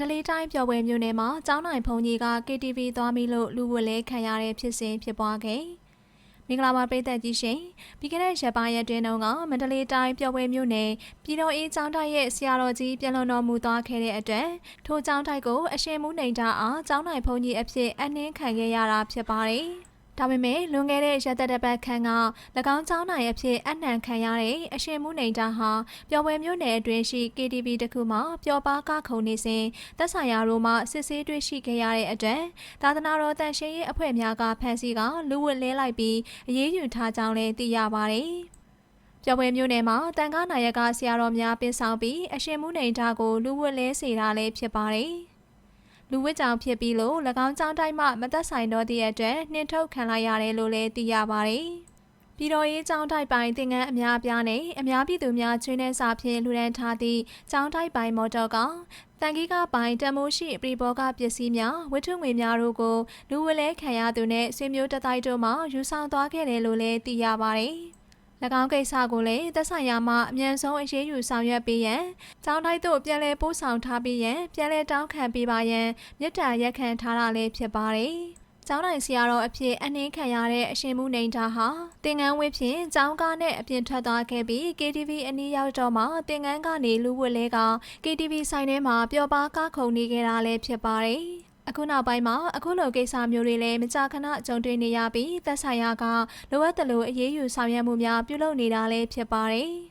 န္တလေးတိုင်းပျော်ပွဲမြို့နယ်မှာကျောင်းနိုင်ဖုန်ကြီးက KTV သွားပြီးလို့လူဝက်လဲခံရတဲ့ဖြစ်စဉ်ဖြစ်ပွားခဲ့။မင်္ဂလာပါပရိသတ်ကြီးရှင်။ပြီးခဲ့တဲ့ရက်ပိုင်းရက်တွင်တုန်းကမန္တလေးတိုင်းပျော်ပွဲမြို့နယ်ပြည်တော်အေးကျောင်းတိုက်ရဲ့ဆရာတော်ကြီးပြန်လွန်တော်မူသွားခဲ့တဲ့အတွက်ထိုကျောင်းတိုက်ကိုအရှင်မူနိုင်တာအားကျောင်းနိုင်ဖုန်ကြီးအဖြစ်အနှင်းခံခဲ့ရတာဖြစ်ပါတယ်။ ဒါပေမဲ့လွန်ခဲ့တဲ့ရက်သက်တစ်ပတ်ခန့်က၎င်းကျောင်းနိုင်အဖြစ်အနှံခံရတဲ့အရှင်မူနိုင်တာဟာပျော်ပွဲမြို့နယ်အတွင်းရှိ KTV တစ်ခုမှာပျော်ပါကခုံနေစဉ်သက်ဆိုင်ရာတို့မှစစ်ဆေးတွေ့ရှိခဲ့ရတဲ့အတွက်သာသနာတော်တန်ရှင်းရေးအဖွဲ့များကဖမ်းဆီးကလူဝတ်လဲလိုက်ပြီးအရေးယူထားကြောင်းလည်းသိရပါတယ်။ကျော်ပွဲမျိုးနယ်မှာတန်ခါနာယကဆရာတော်များပင်ဆောင်ပြီးအရှင်မူနိုင်တာကိုလူဝတ်လဲစေတာလည်းဖြစ်ပါတယ်။ လူဝစ်ကြောင်ဖြစ်ပြီးလို့၎င်းကြောင်းတိုင်းမှမသက်ဆိုင်တော့တဲ့အတွက်နှင်ထုတ်ခံလိုက်ရတယ်လို့လည်းသိရပါတယ်။ပြည်တော်ရေးကျောင်းတိုက်ပိုင်းသင်္ကန်းအများအပြားနဲ့အများပြည်သူများချွေးနှဲစာဖြင့်လူဒန်းထားသည့်ကျောင်းတိုက်ပိုင်းမော်တော်ကောင်တန်ကြီးကပိုင်းတမိုးရှိပရိဘောကပစ္စည်းများဝတ္ထုငွေများတို့ကိုလူဝလဲခံရသူနဲ့ဆွေမျိုးတတိုက်တို့မှယူဆောင်သွားခဲ့တယ်လို့လည်းသိရပါတယ်။၎ င်းကိစ္စကိုလည်းသက်ဆိုင်ရာမှအမြန်ဆုံးအရေးယူဆောင်ရွက်ပေးရန်ကျောင်းတိုက်သို့ပြန်လည်ပို့ဆောင်ထားပေးရန်ပြန်လည်တောင်းခံပေးပါရန်မြစ်တာရက်ခံထားတာလည်းဖြစ်ပါတယ်။ကျောင်းတိုင်ဆရာတော်အဖြစ်အနှင်းခံရတဲ့အရှင်မှုနေတာဟာတင်ငန်းဝေးဖြင့်ကျောင်းကားနဲ့အပြင်ထွက်သွားခဲ့ပြီး KTV အနီးရောက်တော့မှတင်ငန်းကနေလူဝတ်လဲက KTV ဆိုင်ထဲမှာပျော်ပါကားခုန်နေခဲ့တာလည်းဖြစ်ပါတယ်။ အခုနောက်ပိုင်းမှာအခုလိုကိစ္စမျိုးတွေလည်းမကြာခဏကြုံတွေ့နေရပြီးသက်ဆိုင်ရာကလိုအပ်တယ်လို့အရေးယူဆောင်ရွက်မှုများပြုလုပ်နေတာလည်းဖြစ်ပါတယ်။